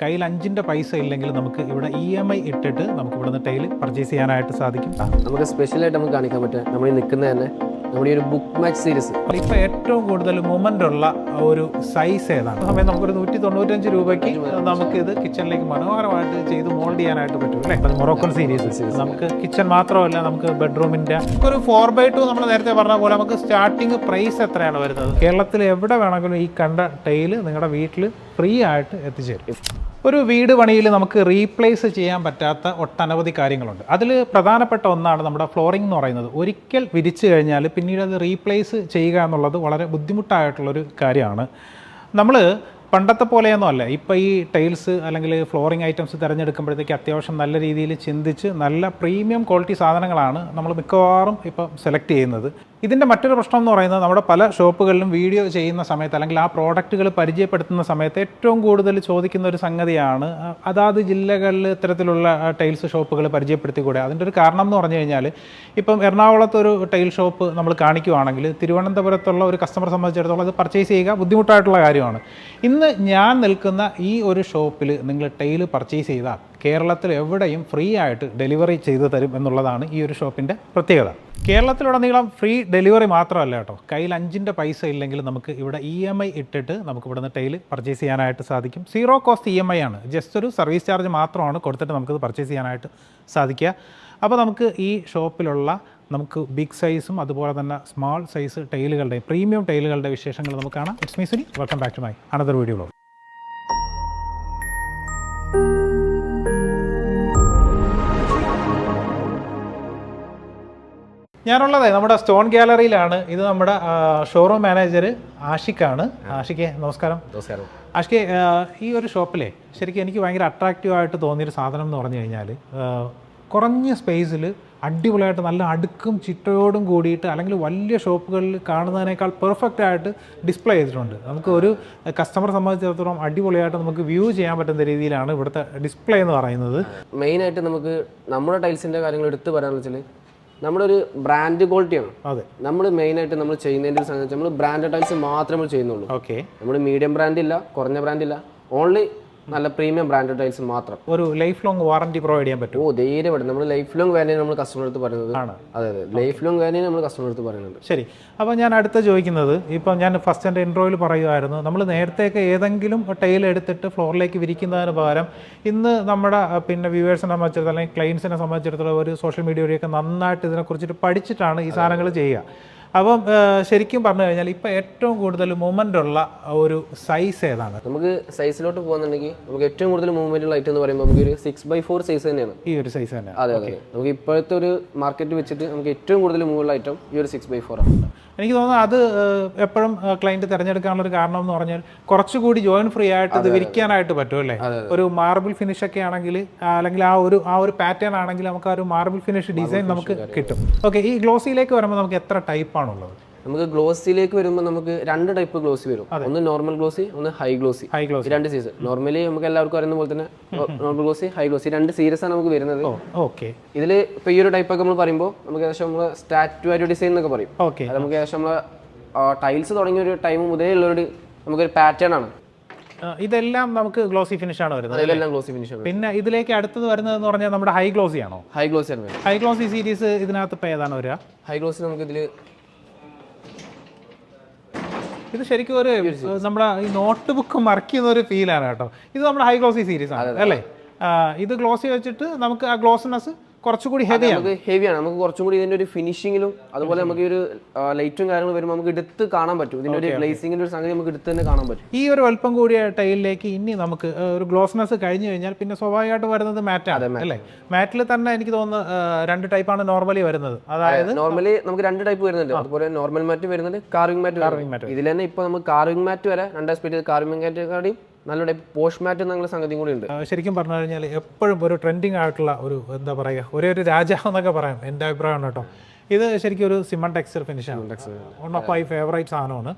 കയ്യിൽ അഞ്ചിന്റെ പൈസ ഇല്ലെങ്കിൽ നമുക്ക് ഇവിടെ ഇ എം ഐ ഇട്ടിട്ട് നമുക്ക് ഇവിടെ നിന്ന് ടൈൽ പർച്ചേസ് ചെയ്യാനായിട്ട് സാധിക്കും. നമുക്ക് സ്പെഷ്യലായിട്ട് നമുക്ക് കാണിക്കാൻ പറ്റുക. നമ്മൾ നിൽക്കുന്ന തന്നെ നമ്മുടെ ഈ ഒരു ബുക്ക് മാച്ച് സീരീസ് ഇപ്പൊ ഏറ്റവും കൂടുതൽ മൊമെന്റ് ഉള്ള ഒരു സൈസ് ഏതാണ്? സമയം നമുക്കൊരു നൂറ്റി തൊണ്ണൂറ്റഞ്ച് രൂപയ്ക്ക് നമുക്ക് ഇത് കിച്ചണിലേക്ക് മനോഹരമായിട്ട് ചെയ്ത് മോൾഡ് ചെയ്യാനായിട്ട് പറ്റും അല്ലേ? മൊറോക്കൻ സീരീസ് നമുക്ക് കിച്ചൺ മാത്രമല്ല നമുക്ക് ബെഡ്റൂമിന്റെ ഒരു ഫോർ ബൈ ടു നമ്മൾ നേരത്തെ പറഞ്ഞ പോലെ നമുക്ക് സ്റ്റാർട്ടിങ് പ്രൈസ് എത്രയാണ് വരുന്നത്? കേരളത്തിൽ എവിടെ വേണമെങ്കിലും ഈ കണ്ട ടൈൽ നിങ്ങളുടെ വീട്ടിൽ ഫ്രീ ആയിട്ട് എത്തിച്ചേരും. ഒരു വീട് പണിയിൽ നമുക്ക് റീപ്ലേസ് ചെയ്യാൻ പറ്റാത്ത ഒട്ടനവധി കാര്യങ്ങളുണ്ട്. അതിൽ പ്രധാനപ്പെട്ട ഒന്നാണ് നമ്മുടെ ഫ്ലോറിംഗ് എന്ന് പറയുന്നത്. ഒരിക്കൽ വിരിച്ചു കഴിഞ്ഞാൽ പിന്നീട് അത് റീപ്ലേസ് ചെയ്യുക എന്നുള്ളത് വളരെ ബുദ്ധിമുട്ടായിട്ടുള്ളൊരു കാര്യമാണ്. നമ്മൾ പണ്ടത്തെ പോലെയൊന്നും അല്ല. ഇപ്പോൾ ഈ ടൈൽസ് അല്ലെങ്കിൽ ഫ്ലോറിംഗ് ഐറ്റംസ് തിരഞ്ഞെടുക്കുമ്പോഴത്തേക്ക് അത്യാവശ്യം നല്ല രീതിയിൽ ചിന്തിച്ച് നല്ല പ്രീമിയം ക്വാളിറ്റി സാധനങ്ങളാണ് നമ്മൾ മിക്കവാറും ഇപ്പം സെലക്ട് ചെയ്യുന്നത്. ഇതിന്റെ മറ്റൊരു പ്രശ്നം എന്ന് പറയുന്നത് നമ്മുടെ പല ഷോപ്പുകളിലും വീഡിയോ ചെയ്യുന്ന സമയത്ത് അല്ലെങ്കിൽ ആ പ്രോഡക്റ്റുകൾ പരിചയപ്പെടുത്തുന്ന സമയത്ത് ഏറ്റവും കൂടുതൽ ചോദിക്കുന്ന ഒരു സംഗതിയാണ് അതാത് ജില്ലകളിൽ ഇത്തരത്തിലുള്ള ടൈൽസ് ഷോപ്പുകൾ പരിചയപ്പെടുത്തിക്കൂടെ? അതിന്റെ ഒരു കാരണം എന്ന് പറഞ്ഞു കഴിഞ്ഞാൽ ഇപ്പം എറണാകുളത്ത് ഒരു ടൈൽ ഷോപ്പ് നമ്മൾ കാണിക്കുവാണെങ്കിൽ തിരുവനന്തപുരത്തുള്ള ഒരു കസ്റ്റമർ സംബന്ധിച്ചിടത്തോളം അത് പർച്ചേസ് ചെയ്യുക ബുദ്ധിമുട്ടായിട്ടുള്ള കാര്യമാണ്. ഇന്ന് ഞാൻ നിൽക്കുന്ന ഈ ഒരു ഷോപ്പിൽ നിങ്ങൾ ടൈൽ പർച്ചേസ് ചെയ്താൽ കേരളത്തിൽ എവിടെയും ഫ്രീ ആയിട്ട് ഡെലിവറി ചെയ്തു തരും എന്നുള്ളതാണ് ഈ ഒരു ഷോപ്പിന്റെ പ്രത്യേകത. കേരളത്തിലുടനീളം ഫ്രീ ഡെലിവറി മാത്രമല്ല കേട്ടോ. കയ്യിൽ അഞ്ചിന്റെ പൈസ ഇല്ലെങ്കിൽ നമുക്ക് ഇവിടെ ഇ എം ഐ ഇട്ടിട്ട് നമുക്ക് ഇവിടുന്ന് ടൈൽ പർച്ചേസ് ചെയ്യാനായിട്ട് സാധിക്കും. Zero cost E M I ആണ്. ജസ്റ്റ് ഒരു സർവീസ് ചാർജ് മാത്രമാണ് കൊടുത്തിട്ട് നമുക്കത് പർച്ചേസ് ചെയ്യാനായിട്ട് സാധിക്കുക. അപ്പോൾ നമുക്ക് ഈ ഷോപ്പിലുള്ള നമുക്ക് ബിഗ് സൈസും അതുപോലെ തന്നെ സ്മാൾ സൈസ് ടൈലുകളുടെയും പ്രീമിയം ടൈലുകളുടെ വിശേഷങ്ങൾ നമുക്ക് കാണാം. It's me Suni welcome back to my another video ഞാനുള്ളത് നമ്മുടെ സ്റ്റോൺ ഗാലറിയിലാണ്. ഇത് നമ്മുടെ ഷോറൂം മാനേജർ ആഷിഖാണ് ആഷിഖെ നമസ്കാരം. നമസ്കാരം. ആഷിഖെ ഈ ഒരു ഷോപ്പിലെ ശരിക്കും എനിക്ക് ഭയങ്കര അട്രാക്റ്റീവ് ആയിട്ട് തോന്നിയൊരു സാധനം എന്ന് പറഞ്ഞു കഴിഞ്ഞാൽ കുറഞ്ഞ സ്പേസിൽ അടിപൊളിയായിട്ട് നല്ല അടുക്കും ചിട്ടയോടും കൂടിയിട്ട് അല്ലെങ്കിൽ വലിയ ഷോപ്പുകളിൽ കാണുന്നതിനേക്കാൾ പെർഫെക്റ്റ് ആയിട്ട് ഡിസ്പ്ലേ ചെയ്തിട്ടുണ്ട്. നമുക്ക് ഒരു കസ്റ്റമറെ സംബന്ധിച്ചിടത്തോളം അടിപൊളിയായിട്ട് നമുക്ക് വ്യൂ ചെയ്യാൻ പറ്റുന്ന രീതിയിലാണ് ഇവിടുത്തെ ഡിസ്പ്ലേ എന്ന് പറയുന്നത്. മെയിനായിട്ട് നമുക്ക് നമ്മുടെ ടൈൽസിന്റെ കാര്യങ്ങൾ എടുത്ത് പറയാമെന്ന് വെച്ചാൽ നമ്മുടെ ഒരു ബ്രാൻഡ് ക്വാളിറ്റിയാണ് അതെ. നമ്മൾ മെയിനായിട്ട് നമ്മൾ ചെയ്യുന്നതിന്റെ ഒരു സംഗതി നമ്മൾ ബ്രാൻഡ് ടൈൽസ് മാത്രമേ ചെയ്യുന്നുള്ളൂ. ഓക്കെ നമ്മൾ മീഡിയം ബ്രാൻഡ് ഇല്ല കുറഞ്ഞ ബ്രാൻഡ് ഇല്ല. ഓൺലി നല്ല പ്രീമിയം ബ്രാൻഡ് ടൈൽസ് മാത്രം. ഒരു ലൈഫ് ലോങ് വാറന്റി പ്രൊവൈഡ് ചെയ്യാൻ പറ്റും. ഓ ധൈര്യം പറ്റും നമ്മൾ ലൈഫ് ലോങ് വാല്യൂ നമ്മൾ കസ്റ്റമർ അടുത്ത് പറയുന്നത്. ആണ്. അതെ അതെ. ലൈഫ് ലോങ് വാല്യൂ നമ്മൾ കസ്റ്റമർ അടുത്ത് പറയുന്നുണ്ട്. ശരി. അപ്പോൾ ഞാൻ അടുത്ത ചോദിക്കുന്നത് ഇപ്പം ഞാൻ ഫസ്റ്റ് എന്റെ ഇൻട്രോയിൽ പറയുമായിരുന്നു നമ്മൾ നേരത്തെയൊക്കെ ഏതെങ്കിലും ടൈൽ എടുത്തിട്ട് ഫ്ലോറിലേക്ക് വിരിക്കുന്നതിന് പകരം ഇന്ന് നമ്മുടെ പിന്നെ വ്യൂവേഴ്സിനെ സംബന്ധിച്ചിടത്തോളം അല്ലെങ്കിൽ ക്ലയൻസിനെ സംബന്ധിച്ചിടത്തോളം ഒരു സോഷ്യൽ മീഡിയ വഴിയൊക്കെ നന്നായിട്ട് ഇതിനെക്കുറിച്ചിട്ട് പഠിച്ചിട്ടാണ് ഈ സാധനങ്ങൾ ചെയ്യുക. അപ്പം ശരിക്കും പറഞ്ഞു കഴിഞ്ഞാൽ ഇപ്പം ഏറ്റവും കൂടുതൽ മൂവ്മെന്റ് ഉള്ള ഒരു സൈസ് ഏതാണ്? നമുക്ക് സൈസിലോട്ട് പോകുന്നുണ്ടെങ്കിൽ നമുക്ക് ഏറ്റവും കൂടുതൽ മൂവ്മെന്റ് ഉള്ള ഐറ്റം എന്ന് പറയുമ്പോൾ നമുക്ക് ഒരു സിക്സ് ബൈ ഫോർ സൈസ് തന്നെയാണ്. ഈ ഒരു സൈസ് തന്നെ. അതെ അതെ നമുക്ക് ഇപ്പോഴത്തെ ഒരു മാർക്കറ്റ് വെച്ചിട്ട് നമുക്ക് ഏറ്റവും കൂടുതൽ മൂവുള്ള ഐറ്റം ഈ ഒരു സിക്സ് ബൈ ഫോർ ആണ്. എനിക്ക് തോന്നുന്നു അത് എപ്പോഴും ക്ലയന്റ് തിരഞ്ഞെടുക്കാനുള്ള ഒരു കാരണം എന്ന് പറഞ്ഞാൽ കുറച്ചുകൂടി ജോയിൻ ഫ്രീ ആയിട്ട് ഇത് വിരിക്കാനായിട്ട് പറ്റും അല്ലേ? ഒരു മാർബിൾ ഫിനിഷ് ഒക്കെ ആണെങ്കിൽ അല്ലെങ്കിൽ ആ ഒരു ആ ഒരു പാറ്റേൺ ആണെങ്കിൽ നമുക്ക് ആ ഒരു മാർബിൾ ഫിനിഷ് ഡിസൈൻ നമുക്ക് കിട്ടും. ഓക്കെ ഈ ഗ്ലോസിയിലേക്ക് വരുമ്പോൾ നമുക്ക് എത്ര ടൈപ്പാണുള്ളത് നമുക്ക് ഗ്ലോസിലേക്ക് വരുമ്പോൾ നമുക്ക് രണ്ട് ടൈപ്പ് ഗ്ലോസി വരും. ഒന്ന് നോർമൽ ഗ്ലോസി ഒന്ന് ഹൈ ഗ്ലോസി. High gloss. രണ്ട് സീസൺ നോർമലി നമുക്ക് എല്ലാവർക്കും അറിയുന്ന പോലെ തന്നെ നോർമൽ ഗ്ലോസി ഹൈ ഗ്ലോസി. രണ്ട് സീരീസ് ആണ് നമുക്ക് വരുന്നത്. ഓക്കെ. ഇതിൽ ഇപ്പോൾ ഈ ഒരു ടൈപ്പ് ഒക്കെ നമ്മൾ പറയുമ്പോൾ നമുക്ക് ഏകദേശം നമ്മൾ സ്റ്റാറ്റുവാരി ഡിസൈൻ എന്നൊക്കെ പറയും. ഓക്കെ. അത് നമുക്ക് ഏകദേശം നമ്മൾ ടൈൽസ് തുടങ്ങിയ ഒരു ടൈം മുതലേ ഉള്ളൊരു നമുക്കൊരു പാറ്റേൺ ആണ്. ഇതെല്ലാം നമുക്ക് ഗ്ലോസി ഫിനിഷ് ആണ് വരുന്നത് ഇതെല്ലാം ഗ്ലോസി ഫിനിഷ് ആണ്. പിന്നെ ഇതിലേക്ക് അടുത്തത് വരുന്നത് എന്ന് പറഞ്ഞാൽ നമ്മുടെ ഹൈ ഗ്ലോസി ആണോ ഹൈ ഗ്ലോസി ആണ് ഹൈ ഗ്ലോസി സീരീസ് ഇതിനകത്ത് ഇപ്പോൾ ഏതാണ് വരിക? ഹൈ ഗ്ലോസി നമുക്ക് ഇതിൽ ഇത് ശരിക്കും ഒരു നമ്മുടെ ഈ നോട്ട് ബുക്ക് മറക്കുന്ന ഒരു ഫീലാണ് കേട്ടോ. ഇത് നമ്മുടെ ഹൈ ഗ്ലോസി സീരീസ് ആണ് അല്ലേ? ഇത് ഗ്ലോസി വെച്ചിട്ട് നമുക്ക് ആ ഗ്ലോസിനെസ് കുറച്ചുകൂടി ഹെവിയാണ് നമുക്ക് ഹെവിയാണ് നമുക്ക് കുറച്ചും കൂടി ഇതിന്റെ ഒരു ഫിനിഷിങ്ങിലും അതുപോലെ നമുക്ക് ഒരു ലൈറ്റും കാര്യങ്ങളും വരുമ്പോൾ നമുക്ക് എടുത്ത് കാണാൻ പറ്റും. ഇതിന്റെ ഒരു ഗ്ലേസിംഗിന്റെ ഒരു സംഗതി നമുക്ക് എടുത്ത് തന്നെ കാണാൻ പറ്റും. ഈ ഒരു വലിപ്പം കൂടിയ ടൈലിലേക്ക് ഇനി നമുക്ക് ഒരു ഗ്ലോസ്നെസ് കഴിഞ്ഞു കഴിഞ്ഞാൽ പിന്നെ സ്വാഭാവികമായിട്ട് വരുന്നത് മാറ്റാണ് അല്ലേ? മാറ്റിൽ തന്നെ എനിക്ക് തോന്നുന്നു രണ്ട് ടൈപ്പാണ് നോർമലി വരുന്നത്. അതായത് നോർമലി നമുക്ക് രണ്ട് ടൈപ്പ് വരുന്നുണ്ട്. അതുപോലെ നോർമൽ മാറ്റ് വരുന്നുണ്ട് കാർവിംഗ് മാറ്റ് കാർവിംഗ് മാറ്റ് ഇതിൽ തന്നെ ഇപ്പൊ നമുക്ക് കാർവിംഗ് മാറ്റ് വരെ രണ്ടാം സ്പീഡിൽ കാർവിംഗ് മാറ്റ് നല്ല ടൈപ്പ് പോഷ് മാറ്റ് എന്നുള്ള സംഗതിയും കൂടി ഉണ്ട്. ശരിക്കും പറഞ്ഞു കഴിഞ്ഞാൽ എപ്പോഴും ഒരു ട്രെൻഡിങ് ആയിട്ടുള്ള ഒരു എന്താ പറയുക ഒരേ ഒരു രാജാവ് എന്നൊക്കെ പറയാം എന്റെ അഭിപ്രായമാണ് കേട്ടോ. ഇത് ശരിക്കും ഒരു സിമൺ ടെക്സ്ചർ ഫിനിഷാണ് വൺ ഓഫ് മൈ ഫേവറേറ്റ് സാധനമാണ്.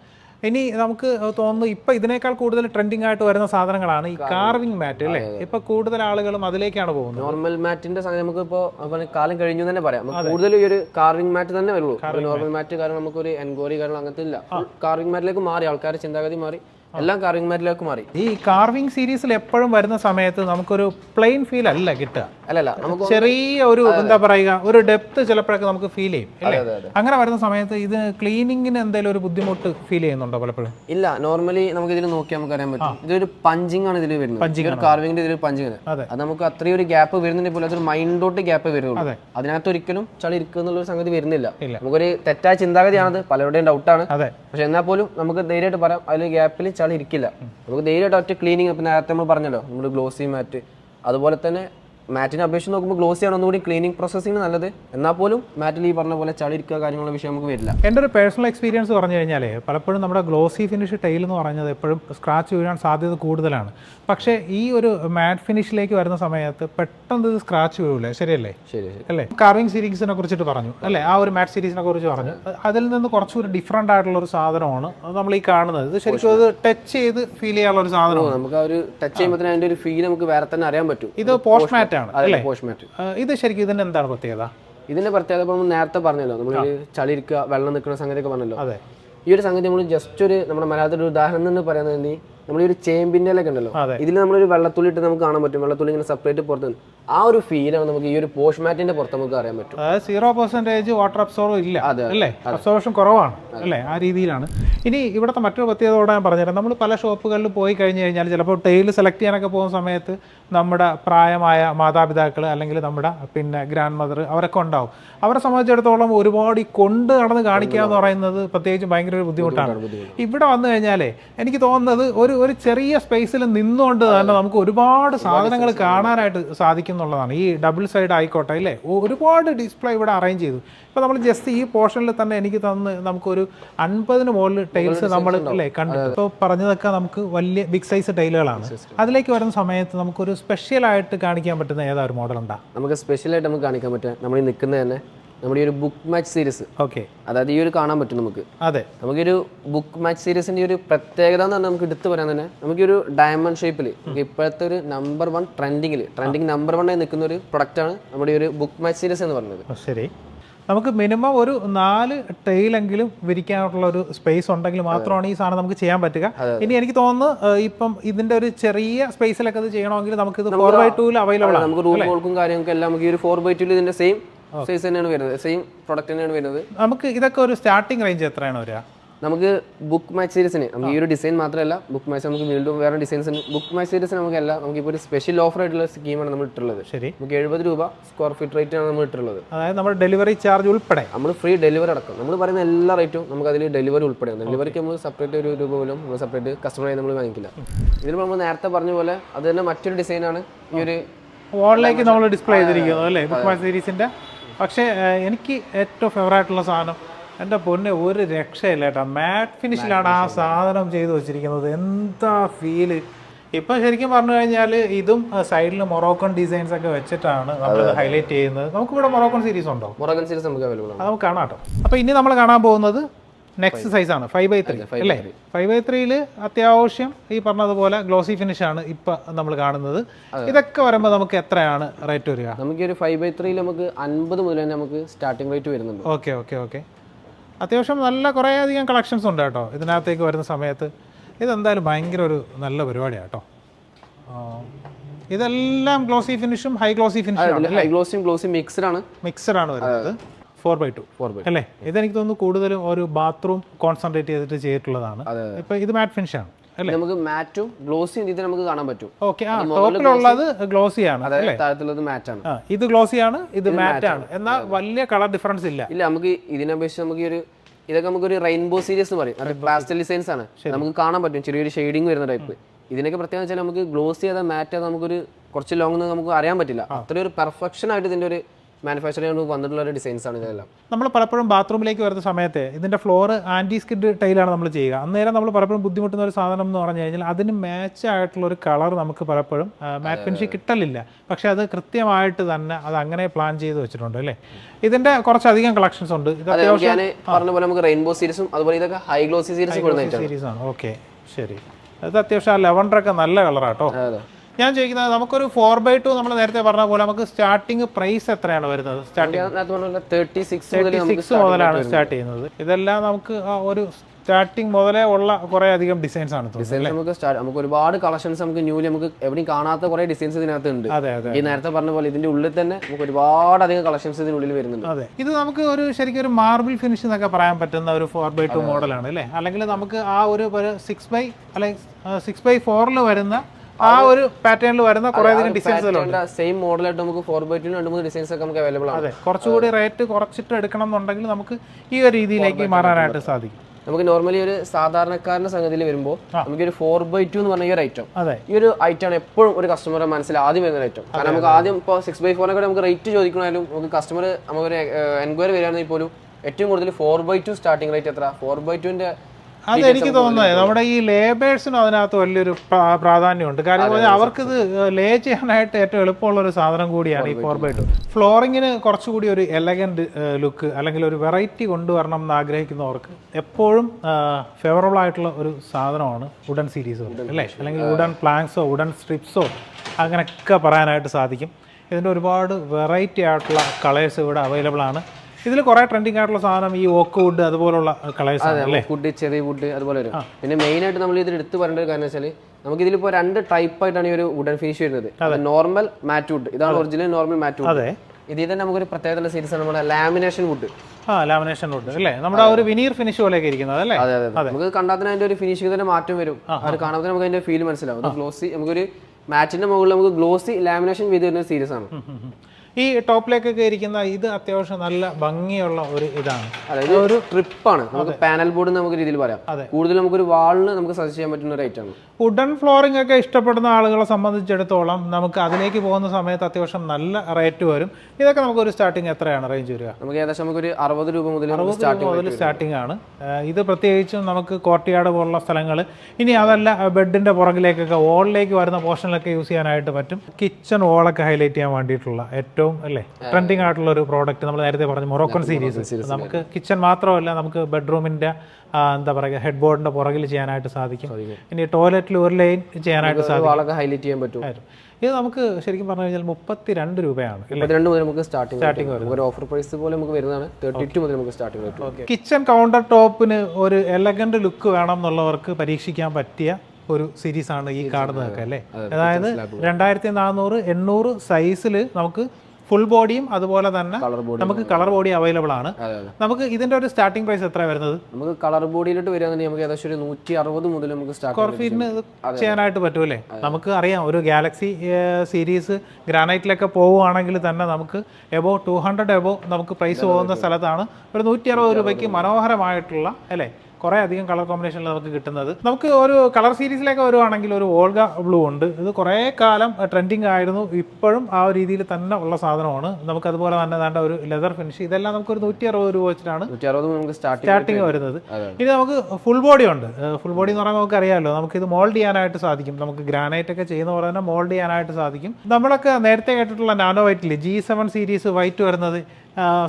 ഇനി നമുക്ക് തോന്നുന്നു ഇപ്പം ഇതിനേക്കാൾ കൂടുതൽ ട്രെൻഡിങ് ആയിട്ട് വരുന്ന സാധനങ്ങളാണ് ഈ കാർവിംഗ് മാറ്റ് അല്ലേ? ഇപ്പം കൂടുതൽ ആളുകളും അതിലേക്കാണ് പോകുന്നത്. നോർമൽ മാറ്റിന്റെ സംഗതി നമുക്ക് ഇപ്പോൾ കാലം കഴിഞ്ഞു തന്നെ പറയാം. കൂടുതൽ ഈ ഒരു കാർവിംഗ് മാറ്റ് തന്നെ വരുള്ളൂ. നോർമൽ മാറ്റ് കാരണം നമുക്ക് ഒരു എൻക്വയറി കാരണം അങ്ങനത്തെ ഇല്ല. കാർവിംഗ് മാറ്റിലേക്ക് മാറി ആൾക്കാരുടെ ചിന്താഗതി മാറി. എല്ലാം കാർവിംഗ് മാറ്റിലേക്ക് മാറി. ഈ കാർവിംഗ് സീരീസിൽ എപ്പോഴും വരുന്ന സമയത്ത് നമുക്കൊരു പ്ലെയിൻ ഫീൽ അല്ല കിട്ടുക. അല്ലല്ല നമുക്ക് ചെറിയ ഒരു എന്താ പറയുക ഒരു ഡെപ്ത് ചിലപ്പോഴൊക്കെ നമുക്ക് ഫീൽ ചെയ്യും അല്ലേ. അങ്ങനെ വരുന്ന സമയത്ത് ഇത് ക്ലീനിങ്ങിന് എന്തെങ്കിലും ഒരു ബുദ്ധിമുട്ട് ഫീൽ ചെയ്യുന്നുണ്ടോ പലപ്പോഴും? ഇല്ല നോർമലി നമുക്ക് ഇതിൽ നോക്കിയാൽ നമുക്ക് അറിയാൻ പറ്റും. ഇതൊരു പഞ്ചിങ് ആണ് ഇതിൽ വരുന്നത്. കാർവിംഗിന്റെ ഇതിൽ പഞ്ചിങ് അതെ. നമുക്ക് അത്രയും ഒരു ഗ്യാപ്പ് വരുന്നുണ്ടെങ്കിൽ പോലും അതൊരു മൈൻഡോട്ട് ഗ്യാപ്പ് വരുന്നുള്ളൂ അതിനകത്ത് ഒരിക്കലും ചളി ഇരിക്കുക എന്നുള്ള സംഗതി വരുന്നില്ല. നമുക്കൊരു തെറ്റായ ചിന്താഗതിയാണത്. പലരുടെയും ഡൗട്ടാണ് പക്ഷെ എന്നാൽ പോലും നമുക്ക് ധൈര്യമായിട്ട് പറയാം അതിൽ ഗ്യാപ്പിൽ ചളി ഇരിക്കില്ല. നമുക്ക് ധൈര്യമായിട്ട് ഒറ്റ ക്ലീനിങ് ഇപ്പം നേരത്തെ നമ്മൾ പറഞ്ഞല്ലോ നമ്മൾ ഗ്ലോസി മാറ്റ് അതുപോലെ തന്നെ മാറ്റിനെ അപേക്ഷിച്ച് നോക്കുമ്പോൾ ഗ്ലോസി ആണ് ഒന്നുകൂടി ക്ലീനിങ് പ്രോസസ്സിങ് നല്ലത്. എന്നാൽ പോലും മാറ്റിൽ ഈ പറഞ്ഞ പോലെ ചളി ഇരിക്കുക കാര്യങ്ങളുള്ള വിഷയം നമുക്ക് വരില്ല. എന്റെ ഒരു പേഴ്സണൽ എക്സ്പീരിയൻസ് പറഞ്ഞു കഴിഞ്ഞാൽ പലപ്പോഴും നമ്മുടെ ഗ്ലോസി ഫിനിഷ് ടൈൽ എന്ന് പറഞ്ഞത് എപ്പോഴും സ്ക്രാച്ച് വീഴാൻ സാധ്യത കൂടുതലാണ്. പക്ഷേ ഈ ഒരു മാറ്റ് ഫിനിഷിലേക്ക് വരുന്ന സമയത്ത് പെട്ടെന്ന് ഇത് സ്ക്രാച്ച് വീഴില്ല ശരിയല്ലേ? ശരി ശരി. അല്ലേ? കാർവിംഗ് സീരീസിനെ കുറിച്ചിട്ട് പറഞ്ഞു. അല്ലേ? ആ ഒരു മാറ്റ് സീരീസിനെ കുറിച്ച് പറഞ്ഞു. അതിൽ നിന്ന് കുറച്ചുകൂടി ഡിഫറെന്റ് ആയിട്ടുള്ള ഒരു സാധനമാണ് നമ്മൾ ഈ കാണുന്നത്. ഇത് ശരിക്കും അത് ടച്ച് ചെയ്ത് ഫീൽ ചെയ്യാനുള്ള ഒരു സാധനമാണ്. നമുക്ക് ആ ഒരു ടച്ച് ചെയ്യുമ്പോൾ അതിന്റെ ഒരു ഫീൽ നമുക്ക് വേറെ തന്നെ അറിയാൻ പറ്റും. ഇത് പോസ്റ്റ് മാറ്റ് ആണ് അതെ അല്ലേ? പോസ്റ്റ് മാറ്റ് ഇത് ശരിക്കും ഇതിന് എന്താണ് പ്രത്യേകത? ഇതിന്റെ പ്രത്യേകത നമ്മൾ നേരത്തെ പറഞ്ഞല്ലോ നമ്മൾ ചളി ഇരിക്കുക വെള്ളം നിൽക്കുന്ന സംഗതിയൊക്കെ പറഞ്ഞല്ലോ. അതെ. ഈ ഒരു സംഗതി നമ്മൾ ജസ്റ്റ് ഒരു നമ്മുടെ മലയാളത്തിൽ ഒരു ഉദാഹരണം എന്ന് പറയുന്നത് നമ്മൾ ഈ ഒരു ചേമ്പിന്റെ ഒക്കെ ഉണ്ടല്ലോ. ഇതിൽ നമ്മളൊരു വെള്ളത്തുള്ളി ഇട്ട് നമുക്ക് കാണാൻ പറ്റും. വെള്ളത്തുള്ളി ഇങ്ങനെ സെപ്പറേറ്റ് പുറത്ത് ആ ഒരു ഫീലാണ് നമുക്ക് ഈ ഒരു പോഷ് മാറ്റിന്റെ പുറത്ത് നമുക്ക് അറിയാൻ പറ്റും. സീറോ പെർസെന്റേജ് വാട്ടർ അബ്സോർവ് ഇല്ല അല്ലേ? അബ്സോർവേഷൻ കുറവാണ് അല്ലേ? ആ രീതിയിലാണ്. ഇനി ഇവിടുത്തെ മറ്റൊരു പ്രത്യേകതയോടെ ഞാൻ പറഞ്ഞുതരാം. നമ്മൾ പല ഷോപ്പുകളിൽ പോയി കഴിഞ്ഞു കഴിഞ്ഞാൽ ചിലപ്പോൾ ടെയിൽ സെലക്ട് ചെയ്യാനൊക്കെ പോകുന്ന സമയത്ത് നമ്മുടെ പ്രായമായ മാതാപിതാക്കൾ അല്ലെങ്കിൽ നമ്മുടെ പിന്നെ ഗ്രാൻഡ് മദർ അവരൊക്കെ ഉണ്ടാവും. അവരെ സംബന്ധിച്ചിടത്തോളം ഒരുപാട് ഈ കൊണ്ട് നടന്ന് കാണിക്കുക എന്ന് പറയുന്നത് പ്രത്യേകിച്ച് ഭയങ്കര ഒരു ബുദ്ധിമുട്ടാണ്. ഇവിടെ വന്നു കഴിഞ്ഞാലേ എനിക്ക് തോന്നുന്നത് ഒരു ഒരു ചെറിയ സ്പേസിൽ നിന്നുകൊണ്ട് തന്നെ നമുക്ക് ഒരുപാട് സാധനങ്ങൾ കാണാനായിട്ട് സാധിക്കും എന്നുള്ളതാണ് ഈ ഡബിൾ സൈഡ് ആയിക്കോട്ടെ അല്ലേ? ഒരുപാട് ഡിസ്പ്ലേ ഇവിടെ അറേഞ്ച് ചെയ്തു. ഇപ്പോൾ നമ്മൾ ജസ്റ്റ് ഈ പോർഷനിൽ തന്നെ എനിക്ക് തന്ന് നമുക്കൊരു അൻപതിന് മുകളിൽ ടൈൽസ് നമ്മൾ അല്ലേ കണ്ടു. ഇപ്പോൾ പറഞ്ഞതൊക്കെ നമുക്ക് വലിയ ബിഗ് സൈസ് ടൈലുകളാണ് അതിലേക്ക് വരുന്ന സമയത്ത് നമുക്കൊരു സ്പെഷ്യൽ ആയിട്ട് കാണിക്കാൻ പറ്റുന്ന ഏതാ ഒരു മോഡൽ ഉണ്ടാ നമുക്ക് സ്പെഷ്യലായിട്ട് നമുക്ക് കാണിക്കാൻ പറ്റുക. നമ്മൾ ഈ നിൽക്കുന്ന തന്നെ നമ്മുടെ ഈ ഒരു ബുക്ക് മാച്ച് സീരീസ് ഓക്കെ. അതായത് ഈ ഒരു കാണാൻ പറ്റും നമുക്ക്. അതെ. നമുക്കൊരു ബുക്ക് മാച്ച് സീരീസിന്റെ ഒരു പ്രത്യേകത എന്ന് പറഞ്ഞാൽ നമുക്ക് എടുത്തു പറയാൻ തന്നെ നമുക്കൊരു ഡയമണ്ട് ഷേപ്പിൽ ഇപ്പോഴത്തെ ഒരു നമ്പർ വൺ ട്രെൻഡിങ്ങിൽ ട്രെൻഡിങ് നമ്പർ വൺ ആയി നിൽക്കുന്ന ഒരു പ്രൊഡക്റ്റ് ആണ് നമ്മുടെ ഈ ഒരു ബുക്ക് മാച്ച് സീരീസ് എന്ന് പറയുന്നത് ശരി. നമുക്ക് മിനിമം ഒരു നാല് ടൈലെങ്കിലും വിരിക്കാനുള്ള ഒരു സ്പേസ് ഉണ്ടെങ്കിൽ മാത്രമാണ് ഈ സാധനം നമുക്ക് ചെയ്യാൻ പറ്റുക. ഇനി എനിക്ക് തോന്നുന്നു ഇപ്പം ഇതിന്റെ ഒരു ചെറിയ സ്പേസിലൊക്കെ ഇത് ചെയ്യണമെങ്കിൽ നമുക്ക് ഇത് ഫോർ ബൈ ടൂവിൽ അവൈലബിൾ ആണ് നമുക്ക് റൂം ബോൾക്കും കാര്യങ്ങൾക്കും എല്ലാം നമുക്ക് ഈ ഒരു ഫോർ ബൈ ടൂൽ ഇതിന്റെ സെയിം സൈസ് തന്നെയാണ് വരുന്നത് സെയിം പ്രൊഡക്റ്റ് തന്നെയാണ് വരുന്നത്. നമുക്ക് ഇതൊക്കെ ഒരു സ്റ്റാർട്ടിംഗ് റേഞ്ച് എത്രയാണ് വരിക? നമുക്ക് ബുക്ക് മാച്ച് സീരീസിന് നമുക്ക് ഈ ഒരു ഡിസൈൻ മാത്രമല്ല ബുക്ക് മാച്ച് നമുക്ക് വീണ്ടും വേറെ ഡിസൈൻസ് ബുക്ക് മാച്ച് സീരീസിന് നമുക്ക് അല്ല നമുക്ക് ഇപ്പോൾ ഒരു സ്പെഷ്യൽ ഓഫർ ആയിട്ടുള്ള സ്കീമാണ് നമ്മൾ ഇട്ടുള്ളത് ശരി. നമുക്ക് എഴുപത് രൂപ സ്ക്വയർ ഫീറ്റ് റേറ്റ് ആണ് നമ്മൾ ഇട്ടുള്ളത് അതായത് നമ്മുടെ ഡെലിവറി ചാർജ് ഉൾപ്പെടെ. നമ്മൾ ഫ്രീ ഡെലിവറി അടക്കം. നമ്മൾ പറയുന്ന എല്ലാ റേറ്റും നമുക്ക് അതിൽ ഡെലിവറി ഉൾപ്പെടെയാണ്. ഡെലിവറിക്ക് നമ്മൾ സെപ്പറേറ്റ് ഒരു രൂപ പോലും നമ്മൾ സെപ്പറേറ്റ് കസ്റ്റമറായി നമ്മൾ വാങ്ങിക്കില്ല. ഇതിൽ നമ്മൾ നേരത്തെ പറഞ്ഞ പോലെ അത് തന്നെ മറ്റൊരു ഡിസൈനാണ് ഈ ഒരു വാളിലേക്ക് നമ്മൾ ഡിസ്പ്ലേ ചെയ്തിരിക്കുന്നത് അല്ലേ? ബുക്ക് മൈ സീരീസിന്റെ പക്ഷേ എനിക്ക് ഏറ്റവും ഫേവറേറ്റ് ഉള്ള സാധനം എന്റെ പൊന്നെ ഒരു രക്ഷയില്ല കേട്ടോ മാറ്റ് ഫിനിഷിലാണ് ആ സാധനം ചെയ്തു വെച്ചിരിക്കുന്നത്. എന്താ ഫീൽ ഇപ്പം ശരിക്കും പറഞ്ഞു കഴിഞ്ഞാൽ ഇതും സൈഡിൽ മൊറോക്കൺ ഡിസൈൻസ് ഒക്കെ വെച്ചിട്ടാണ് നമ്മൾ ഹൈലൈറ്റ് ചെയ്യുന്നത്. നമുക്ക് ഇവിടെ മൊറോക്കൺ സീരീസ് ഉണ്ടോ? മൊറോക്കൺ സീരീസ് നമുക്ക് അവൈലബിൾ ആണ്. നമുക്ക് കാണാം കേട്ടോ അപ്പോൾ ഇനി നമ്മൾ കാണാൻ പോകുന്നത് നെക്സ്റ്റ് സൈസാണ് ഫൈവ് ബൈ ത്രീ അല്ലേ? ഫൈവ് ബൈ ത്രീയിൽ അത്യാവശ്യം ഈ പറഞ്ഞതുപോലെ ഗ്ലോസി ഫിനിഷ് ആണ് ഇപ്പം നമ്മൾ കാണുന്നത്. ഇതൊക്കെ വരുമ്പോൾ നമുക്ക് എത്രയാണ് റേറ്റ് വരിക? നമുക്ക് ഒരു ഫൈവ് ബൈ ത്രീയിൽ നമുക്ക് അൻപത് മുതൽ തന്നെ നമുക്ക് സ്റ്റാർട്ടിംഗ് റേറ്റ് വരുന്നുണ്ട്. ഓക്കെ ഓക്കെ ഓക്കെ അത്യാവശ്യം നല്ല കുറേ അധികം കളക്ഷൻസ് ഉണ്ട് കേട്ടോ. ഇതിനകത്തേക്ക് വരുന്ന സമയത്ത്. ഇതെന്തായാലും ഭയങ്കര ഒരു നല്ല പരിപാടിയാണ് കേട്ടോ ഇതെല്ലാം ഗ്ലോസി ഫിനിഷും ഹൈ ഗ്ലോസി ഫിനിഷും ഹൈ ഗ്ലോസിയും മിക്സ്ഡ് ആണ് മിക്സഡ് ആണ്. വരുന്നത്. Four by two four by അല്ലേ? ഇതെനിക്ക് തോന്നുന്നു കൂടുതലും ഒരു ബാത്റൂം കോൺസെൻട്രേറ്റ് ചെയ്തിട്ട് ചെയ്തിട്ടുള്ളതാണ്. ഇപ്പം ഇത് മാറ്റ് ഫിനിഷാണ് നമുക്ക് മാറ്റും. ഗ്ലോസിയും ഇതിൽ നമുക്ക് കാണാൻ പറ്റും? ഓക്കെ ആ ടോപ്പിലുള്ളത് ഗ്ലോസി ആണ് അതായത് താഴത്തുള്ളത് മാറ്റാണ്. ആണ് ഇത് ഗ്ലോസി ആണ് ഇത് മാറ്റ് ആണ് എന്നാൽ വലിയ കളർ ഡിഫറൻസ് ഇല്ല. ഇല്ല നമുക്ക് ഇതിനപേക്ഷിച്ച് നമുക്ക് ഈ ഒരു ഇതൊക്കെ നമുക്ക് ഒരു റെയിൻബോ സീരീസ് എന്ന് പറയും. അത് പാസ്റ്റൽ ഡിസൈൻസ് ആണ്. നമുക്ക് കാണാൻ പറ്റും. ചെറിയൊരു ഷെയ്ഡിങ് വരുന്ന ടൈപ്പ് ഇതിനൊക്കെ പ്രത്യേകം വെച്ചാൽ നമുക്ക് ഗ്ലോസ് ചെയ്ത മാറ്റ് നമുക്കൊരു കുറച്ച് ലോങ് നമുക്ക് അറിയാൻ പറ്റില്ല. അത്രയൊരു പെർഫെക്ഷൻ ആയിട്ട് ഇതിന്റെ ഒരു മാനുഫാക്ചറിംഗ് നമുക്ക് വന്നിട്ടുള്ള ഒരു ഡിസൈൻസ് ആണ് ഇതെല്ലാം. നമ്മൾ പലപ്പോഴും ബാത്റൂമിലേക്ക് വരുന്ന സമയത്ത് ഇതിന്റെ ഫ്ലോർ ആന്റി സ്കിഡ് ടൈലാണ് നമ്മൾ ചെയ്യുക. അന്നേരം നമ്മൾ പലപ്പോഴും ബുദ്ധിമുട്ടുന്ന ഒരു സാധനം എന്ന് പറഞ്ഞു കഴിഞ്ഞാൽ അതിന് മാച്ച് ആയിട്ടുള്ള ഒരു കളർ നമുക്ക് പലപ്പോഴും മാറ്റ് ഫിനിഷ് കിട്ടലില്ല. പക്ഷേ അത് കൃത്യമായിട്ട് തന്നെ അത് അങ്ങനെ പ്ലാൻ ചെയ്ത് വെച്ചിട്ടുണ്ട് അല്ലേ? ഇതിന്റെ കുറച്ചധികം കളക്ഷൻസ് ഉണ്ട്. ഇത് ഞാൻ പറഞ്ഞ പോലെ നമുക്ക് റെയിൻബോ സീരീസും അതുപോലെ ഇതൊക്കെ ഹൈ ഗ്ലോസി സീരീസ് ആണ്. ഓക്കെ ശരി. അത് അത്യാവശ്യം ആ ലെവൻഡറൊക്കെ നല്ല കളറാട്ടോ ഞാൻ ചോദിക്കുന്നത് നമുക്കൊരു ഫോർ ബൈ ടു നമ്മൾ നേരത്തെ പറഞ്ഞ പോലെ നമുക്ക് സ്റ്റാർട്ടിങ് പ്രൈസ് എത്രയാണ് വരുന്നത്? സ്റ്റാർട്ടിങ് തേർട്ടി സിക്സ് മുതലാണ് സ്റ്റാർട്ട് ചെയ്യുന്നത്. ഇതെല്ലാം നമുക്ക് ഒരു സ്റ്റാർട്ടിങ് മുതലേ ഉള്ള കുറെ അധികം ഡിസൈൻസ് ആണ് ഡിസൈൻസ് നമുക്ക് നമുക്ക് ഒരുപാട് കളക്ഷൻസ് നമുക്ക് ന്യൂലി നമുക്ക് എവിടെയും കാണാത്ത കുറെ ഡിസൈൻസ് ഇതിനകത്ത് ഉണ്ട്. അതെ അതെ ഈ നേരത്തെ പറഞ്ഞ പോലെ ഇതിന്റെ ഉള്ളിൽ തന്നെ നമുക്ക് ഒരുപാട് അധികം കളക്ഷൻസ് ഇതിനുള്ളിൽ വരുന്നുണ്ട്. അതെ. ഇത് നമുക്ക് ഒരു ശരിക്കും ഒരു മാർബിൾ ഫിനിഷ് എന്നൊക്കെ പറയാൻ പറ്റുന്ന ഒരു ഫോർ ബൈ ടു മോഡലാണ് അല്ലേ? അല്ലെങ്കിൽ നമുക്ക് ആ ഒരു സിക്സ് ബൈ അല്ലെങ്കിൽ സിക്സ് ബൈ ഫോറിൽ വരുന്ന ആ ഒരു പാറ്റേണിൽ വരുന്ന കുറേ അധികം ഡിസൈൻസുകളുണ്ട് സെയിം മോഡലായിട്ട് നമുക്ക് ഫോർ ബൈ ടു രണ്ട് മൂന്ന് ഡിസൈൻസ് ഒക്കെ നമുക്ക് അവൈലബിൾ ആണ്. അതെ കുറച്ചുകൂടി റേറ്റ് കുറച്ചിട്ട് എടുക്കണം എന്നുണ്ടെങ്കിൽ നമുക്ക് ഈ ഒരു രീതിയിലേക്ക് മാറാനായിട്ട് സാധിക്കും. നമുക്ക് നോർമലി ഒരു സാധാരണക്കാരന്റെ സംഗതിയിൽ വരുമ്പോൾ നമുക്ക് ഒരു ഫോർ ബൈ ടു എന്ന് പറഞ്ഞ ഈ ഒരു ഐറ്റം ഈ ഒരു ഐറ്റം ആണ് എപ്പോഴും ഒരു കസ്റ്റമറുടെ മനസ്സിൽ ആദ്യം വരുന്ന ഐറ്റം കാരണം നമുക്ക് ആദ്യം ഇപ്പോൾ സിക്സ് ബൈ ഫോറിനൊക്കെ നമുക്ക് റേറ്റ് ചോദിക്കണമായാലും നമുക്ക് കസ്റ്റമർ നമുക്കൊരു എൻക്വയറി വരികയാണെങ്കിൽ പോലും ഏറ്റവും കൂടുതൽ four by two starting rate എത്ര ഫോർ ബൈ ടുവിന്റെ അത് എനിക്ക് തോന്നുന്നത്. നമ്മുടെ ഈ ലേബേഴ്സിനും അതിനകത്ത് വലിയൊരു പ്രാധാന്യമുണ്ട്. കാരണം അവർക്കിത് ലേ ചെയ്യാനായിട്ട് ഏറ്റവും എളുപ്പമുള്ള ഒരു സാധനം കൂടിയാണ് ഈ ഫോർ ബൈ ടു ഫ്ലോറിങ്ങിന് കുറച്ചുകൂടി ഒരു എലഗന്റ് ലുക്ക് അല്ലെങ്കിൽ ഒരു വെറൈറ്റി കൊണ്ടുവരണം എന്ന് ആഗ്രഹിക്കുന്നവർക്ക് എപ്പോഴും ഫേവറബിൾ ആയിട്ടുള്ള ഒരു സാധനമാണ് വുഡൻ സീരീസ് അല്ലേ? അല്ലെങ്കിൽ വുഡൻ പ്ലാങ്ക്സോ വുഡൻ സ്ട്രിപ്സോ അങ്ങനെയൊക്കെ പറയാനായിട്ട് സാധിക്കും. ഇതിന്റെ ഒരുപാട് വെറൈറ്റി ആയിട്ടുള്ള കളേഴ്സ് ഇവിടെ അവൈലബിൾ ആണ്. ഇതിൽ കുറേ ട്രെൻഡിങ് ആയിട്ടുള്ള സാധനം ഈ ഓക്ക് വുഡ് അതുപോലുള്ള കളേഴ്സ് അല്ലേ? വുഡ് ചെറിയ വുഡ് അതുപോലെ വരും. പിന്നെ മെയിൻ ആയിട്ട് നമ്മൾ ഇതിൽ എടുത്ത് പറയേണ്ട ഒരു കാരണം വെച്ചാൽ നമുക്ക് ഇതിലിപ്പോൾ രണ്ട് ടൈപ്പ് ആയിട്ടാണ് ഈ ഒരു വുഡൻ ഫിനിഷ് വരുന്നത്. നോർമൽ മാറ്റ് വുഡ് ഇതാണ് ഒറിജിനൽ നോർമൽ മാറ്റ് വുഡ് ഇതിൽ തന്നെ നമുക്കൊരു പ്രത്യേകത സീരീസ് ആണ് നമ്മുടെ ലാമിനേഷൻ വുഡ് ആ ലാമിനേഷൻ വുഡ് അല്ലേ? നമ്മുടെ ഒരു വിനീർ ഫിനിഷ് പോലെയൊക്കെ ഇരിക്കുന്നത് അല്ലേ? അതെ അതെ നമുക്ക് കണ്ടാൽ തന്നെ അതിന്റെ ഒരു ഫിനിഷിംഗ് തന്നെ മാറ്റം വരും. അത് കാണുമ്പോൾ നമുക്ക് അതിന്റെ ഫീൽ മനസ്സിലാവും. ഗ്ലോസി നമുക്കൊരു മാറ്റിന്റെ മുകളിൽ നമുക്ക് ഗ്ലോസി ലാമിനേഷൻ ചെയ്ത് വരുന്ന സീരീസ് ആണ്. ഈ ടോപ്പിലേക്കൊക്കെ ഇരിക്കുന്ന ഇത് അത്യാവശ്യം നല്ല ഭംഗിയുള്ള ഒരു ഇതാണ്. അതായത് ഒരു ട്രിപ്പാണ്. നമുക്ക് പാനൽ ബോർഡ് നമുക്ക് രീതിയിൽ പറയാം. കൂടുതൽ നമുക്കൊരു വാളിന് നമുക്ക് സജസ്റ്റ് ചെയ്യാൻ പറ്റുന്ന ഒരു ഐറ്റം വുഡൻ ഫ്ലോറിംഗ് ഒക്കെ ഇഷ്ടപ്പെടുന്ന ആളുകളെ സംബന്ധിച്ചിടത്തോളം നമുക്ക് അതിലേക്ക് പോകുന്ന സമയത്ത് അത്യാവശ്യം നല്ല റേറ്റ് വരും. ഇതൊക്കെ നമുക്ക് ഒരു സ്റ്റാർട്ടിങ് എത്രയാണ്? റേഞ്ച് വരിക. നമുക്ക് ഏകദേശം നമുക്ക് ഒരു അറുപത് രൂപ മുതൽ അറുപത് രൂപ മുതൽ സ്റ്റാർട്ടിംഗ് ആണ്. ഇത് പ്രത്യേകിച്ചും നമുക്ക് കോർട്ടിയാട് പോലുള്ള സ്ഥലങ്ങൾ ഇനി അതല്ല ബെഡിന്റെ പുറകിലേക്കൊക്കെ വോളിലേക്ക് വരുന്ന പോർഷനിലൊക്കെ യൂസ് ചെയ്യാനായിട്ട് പറ്റും. കിച്ചൺ വോളൊക്കെ ഹൈലൈറ്റ് ചെയ്യാൻ വേണ്ടിയിട്ടുള്ള ഏറ്റവും അല്ലേ? ട്രെൻഡിങ് ആയിട്ടുള്ള ഒരു പ്രോഡക്റ്റ് നമ്മൾ നേരത്തെ പറഞ്ഞു മൊറോക്കൻ സീരീസ് നമുക്ക് കിച്ചൺ മാത്രമല്ല നമുക്ക് ബെഡ്റൂമിന്റെ എന്താ പറയുക ഹെഡ് ബോർഡിന്റെ പുറകിൽ ചെയ്യാനായിട്ട് സാധിക്കും. ഇനി ടോയ്ലറ്റിൽ ഒരു ലൈൻ ചെയ്യാനായിട്ട് സാധിക്കും. ഹൈലൈറ്റ് ചെയ്യാൻ പറ്റും. ഇത് നമുക്ക് ശരിക്കും പറഞ്ഞു കഴിഞ്ഞാൽ മുപ്പത്തി രണ്ട് രൂപയാണ് മുപ്പത്തിരണ്ട് മുതൽ നമുക്ക് സ്റ്റാർട്ടിംഗ് നമുക്ക് ഒരു ഓഫർ പ്രൈസ് പോലെ നമുക്ക് വരുന്നതാണ്. തേർട്ടി ടു മുതൽ നമുക്ക് സ്റ്റാർട്ടിംഗ് കിച്ചൺ കൗണ്ടർ ടോപ്പിന് ഒരു എലഗന്റ് ലുക്ക് വേണം എന്നുള്ളവർക്ക് പരീക്ഷിക്കാൻ പറ്റിയ ഒരു സീരീസ് ആണ് ഈ കാണുന്നതൊക്കെ അല്ലേ? അതായത് രണ്ടായിരത്തി നാനൂറ് എണ്ണൂറ് സൈസിൽ നമുക്ക് ഫുൾ ബോഡിയും അതുപോലെ തന്നെ നമുക്ക് കളർ ബോഡി അവൈലബിൾ ആണ്. നമുക്ക് ഇതിന്റെ ഒരു സ്റ്റാർട്ടിംഗ് പ്രൈസ് എത്ര വരുന്നത്? നമുക്ക് കളർ ബോഡിയിലോട്ട് വരികയാണെങ്കിൽ നമുക്ക് ഏകദേശം ഒരു നൂറ്റി അറുപത് മുതൽ നമുക്ക് സ്റ്റാർട്ട് സ്ക്വയർ ഫീറ്റിന് ഇത് ചെയ്യാനായിട്ട് പറ്റുമല്ലേ നമുക്ക് അറിയാം ഒരു ഗാലക്സി സീരീസ് ഗ്രാനൈറ്റിലൊക്കെ പോവുകയാണെങ്കിൽ തന്നെ നമുക്ക് എബോ ടു ഹൺഡ്രഡ് എബോ നമുക്ക് പ്രൈസ് പോകുന്ന സ്ഥലത്താണ് ഒരു നൂറ്റി അറുപത് രൂപയ്ക്ക് മനോഹരമായിട്ടുള്ള അല്ലേ? കുറേ അധികം കളർ കോമ്പിനേഷനിൽ നമുക്ക് കിട്ടുന്നത്. നമുക്ക് ഒരു കളർ സീരീസിലേക്ക് വരുവാണെങ്കിൽ ഒരു ഓൾഗ ബ്ലൂ ഉണ്ട്. ഇത് കുറേ കാലം ട്രെൻഡിങ് ആയിരുന്നു. ഇപ്പോഴും ആ ഒരു രീതിയിൽ തന്നെ ഉള്ള സാധനമാണ്. നമുക്ക് അതുപോലെ തന്നെ വേണ്ട ഒരു ലെതർ ഫിനിഷ് ഇതെല്ലാം നമുക്ക് ഒരു നൂറ്റി അറുപത് രൂപ വെച്ചിട്ടാണ് സ്റ്റാർട്ടിങ് വരുന്നത്. ഇനി നമുക്ക് ഫുൾ ബോഡി ഉണ്ട്. ഫുൾ ബോഡി എന്ന് പറയുമ്പോൾ നമുക്ക് അറിയാമല്ലോ നമുക്ക് ഇത് മോൾഡ് ചെയ്യാനായിട്ട് സാധിക്കും. നമുക്ക് ഗ്രാനൈറ്റ് ഒക്കെ ചെയ്യുന്ന പോലെ തന്നെ മോൾഡ് ചെയ്യാനായിട്ട് സാധിക്കും. നമ്മളൊക്കെ നേരത്തെ കേട്ടിട്ടുള്ള നാനോ വൈറ്റിൽ ജി സെവൻ സീരീസ് വൈറ്റ് വരുന്നത്.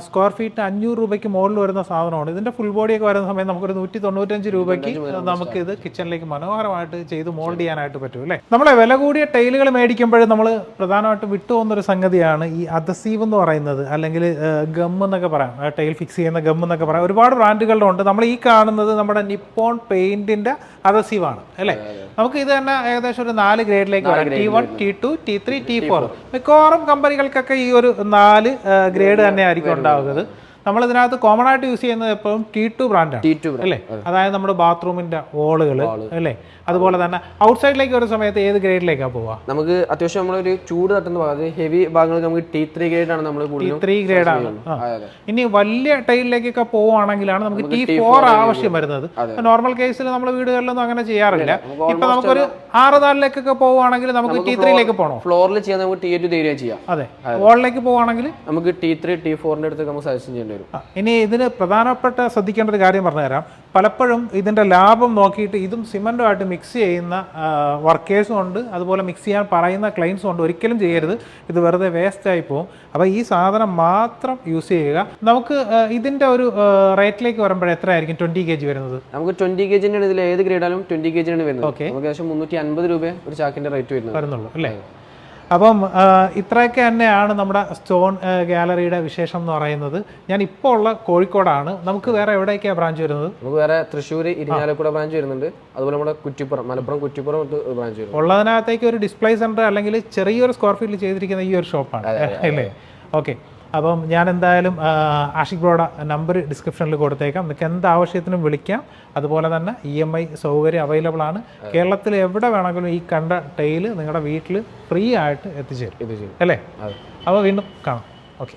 സ്ക്വയർ ഫീറ്റ് അഞ്ഞൂറ് രൂപയ്ക്ക് മുകളിൽ വരുന്ന സാധനമാണ്. ഇതിന്റെ ഫുൾ ബോഡിയൊക്കെ വരുന്ന സമയത്ത് നമുക്കൊരു നൂറ്റി തൊണ്ണൂറ്റഞ്ച് രൂപയ്ക്ക് നമുക്ക് ഇത് കിച്ചണിലേക്ക് മനോഹരമായിട്ട് ചെയ്ത് മോൾഡ് ചെയ്യാനായിട്ട് പറ്റും അല്ലേ? നമ്മളെ വില കൂടിയ ടൈലുകൾ മേടിക്കുമ്പോഴും നമ്മൾ പ്രധാനമായിട്ടും വിട്ടുപോകുന്ന ഒരു സംഗതിയാണ് ഈ അദസീവ് എന്ന് പറയുന്നത്. അല്ലെങ്കിൽ ഗം എന്നൊക്കെ പറയാം. ടൈൽ ഫിക്സ് ചെയ്യുന്ന ഗം എന്നൊക്കെ പറയാം. ഒരുപാട് ബ്രാൻഡുകളുണ്ട് നമ്മൾ ഈ കാണുന്നത് നമ്മുടെ നിപ്പോൺ പെയിന്റിന്റെ അദസീവ് ആണ് അല്ലേ? നമുക്ക് ഇത് തന്നെ ഏകദേശം ഒരു നാല് ഗ്രേഡിലേക്ക് വരാം. T one T two T three T four മിക്കവാറും കമ്പനികൾക്കൊക്കെ ഈ ഒരു നാല് ഗ്രേഡ് തന്നെ ആയിരിക്കും ഉണ്ടാവുന്നത്. നമ്മൾ ഇതിനകത്ത് കോമൺ ആയിട്ട് യൂസ് ചെയ്യുന്നത് എപ്പോഴും ടി ടു ബ്രാൻഡാണ് ടി ടു അല്ലേ? അതായത് നമ്മുടെ ബാത്റൂമിന്റെ വോളുകൾ അല്ലേ? അതുപോലെ തന്നെ ഔട്ട്സൈഡിലേക്ക് ഒരു സമയത്ത് ഏത് ഗ്രേഡിലേക്കാ പോവുക? നമുക്ക് അത്യാവശ്യം നമ്മളൊരു ചൂട് തട്ടുന്ന ഭാഗത്ത് ഹെവി ഭാഗങ്ങൾ നമുക്ക് ടി ത്രീ ഗ്രേഡ് ആണ് നമ്മൾ ത്രീ ഗ്രേഡ് ആണ്. ഇനി വലിയ ടൈലിലേക്കൊക്കെ പോവുകയാണെങ്കിലാണ് നമുക്ക് ടി ഫോർ ആവശ്യം വരുന്നത്. നോർമൽ കേസിൽ നമ്മൾ വീടുകളിലൊന്നും അങ്ങനെ ചെയ്യാറില്ല. ഇപ്പൊ നമുക്കൊരു ആറ് നാലിലേക്കൊക്കെ പോവുകയാണെങ്കിൽ നമുക്ക് ടി ത്രീയിലേക്ക് പോകണം ഫ്ലോറിൽ ചെയ്യാൻ നമുക്ക് ടി ടു ധൈര്യം ചെയ്യാം. അതെ. വോളിലേക്ക് പോവുകയാണെങ്കിൽ നമുക്ക് ടി ത്രീ ടി ഫോറിന്റെ അടുത്ത് നമുക്ക് സജസ്റ്റ് ചെയ്യേണ്ടി വരും. ഇനി ഇതിന് പ്രധാനപ്പെട്ട ശ്രദ്ധിക്കേണ്ട ഒരു കാര്യം പറഞ്ഞുതരാം. പലപ്പോഴും ഇതിന്റെ ലാഭം നോക്കിയിട്ട് ഇതും സിമന്റുമായിട്ട് മിക്സ് ചെയ്യുന്ന വർക്കേഴ്സും ഉണ്ട്. അതുപോലെ മിക്സ് ചെയ്യാൻ പറയുന്ന ക്ലൈൻസും ഉണ്ട്. ഒരിക്കലും ചെയ്യരുത്. ഇത് വെറുതെ വേസ്റ്റ് ആയി പോകും. അപ്പോൾ ഈ സാധനം മാത്രം യൂസ് ചെയ്യുക. നമുക്ക് ഇതിന്റെ ഇതിന്റെ ഒരു റേറ്റിലേക്ക് വരുമ്പോൾ എത്രയായിരിക്കും? ട്വന്റി കെ ജി വരുന്നത്. നമുക്ക് ട്വന്റി കെ ജിന്റെ ഇതിൽ ഏത് ഗ്രേഡാലും ട്വന്റി കെ ജിയാണ് വരുന്നത്. ഓക്കെ ഏകദേശം മുന്നൂറ്റി അൻപത് രൂപ ഒരു ചാക്കിന്റെ റേറ്റ് വരുന്നത്. വരുന്നുള്ളൂ അല്ലേ? അപ്പം ഇത്രയൊക്കെ തന്നെയാണ് നമ്മുടെ സ്റ്റോൺ ഗാലറിയുടെ വിശേഷം എന്ന് പറയുന്നത്. ഞാൻ ഇപ്പോൾ ഉള്ള കോഴിക്കോടാണ്. നമുക്ക് വേറെ എവിടേക്കാണ് ബ്രാഞ്ച് വരുന്നത്? നമുക്ക് വേറെ തൃശ്ശൂർ ഇരിഞ്ഞാലക്കുട ബ്രാഞ്ച് വരുന്നുണ്ട്. അതുപോലെ നമ്മുടെ കുറ്റിപ്പുറം മലപ്പുറം കുറ്റിപ്പുറം ബ്രാഞ്ച് വരും ഉള്ളതിനകത്തേക്ക് ഒരു ഡിസ്പ്ലേ സെന്റർ അല്ലെങ്കിൽ ചെറിയൊരു സ്ക്വയർ ഫീറ്റിൽ ചെയ്തിരിക്കുന്ന ഈ ഒരു ഷോപ്പാണ്. അല്ലേ? ഓക്കെ. അപ്പം ഞാൻ എന്തായാലും ആഷിക് ബ്രോയുടെ നമ്പർ ഡിസ്ക്രിപ്ഷനിൽ കൊടുത്തേക്കാം. നിങ്ങൾക്ക് എന്ത് ആവശ്യത്തിനും വിളിക്കാം. അതുപോലെ തന്നെ ഇ എം ഐ സൗകര്യം അവൈലബിൾ ആണ്. കേരളത്തിൽ എവിടെ വേണമെങ്കിലും ഈ കണ്ട ടൈൽ നിങ്ങളുടെ വീട്ടിൽ ഫ്രീ ആയിട്ട് എത്തിച്ചേരും. അല്ലേ? അപ്പോൾ വീണ്ടും കാണാം. ഓക്കെ